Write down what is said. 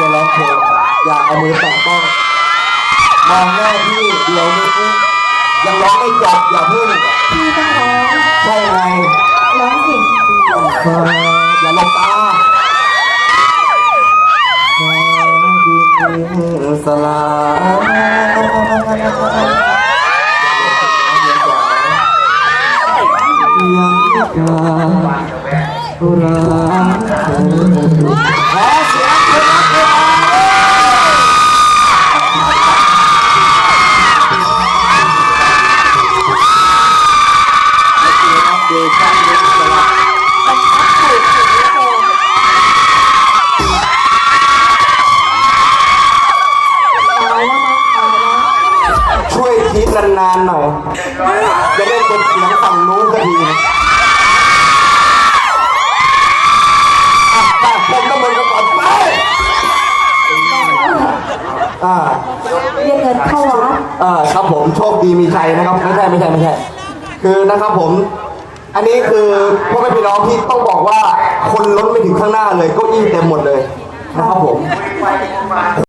จะร้องเพลงอย่าเอามือแตะต้องมองหน้าพี่เดี๋ยวนี้ยังร้องไม่จบอย่าพิ่งพี่ต้องร้องใช่ไงร้องสิอย่าลงตาฟ้าดินสลายยังกล้ารักเธอานๆหน่อยจะได้เป็นเสียงฝั่งนู้นก็ดีอะไปผมก็เหมือนกันก่อนไปอ่าเรียกเงินเข้าวัดเออครับผมโชคดีมีชัยนะครับไม่ใช่ไม่ใช่ไม่ใช่คือนะครับผม อันนี้คือพ่อแม่พี่น้องที่ต้องบอกว่าคนล้นไม่ถึงข้างหน้าเลยเก็อี้เต็มหมดเลยนะครับผม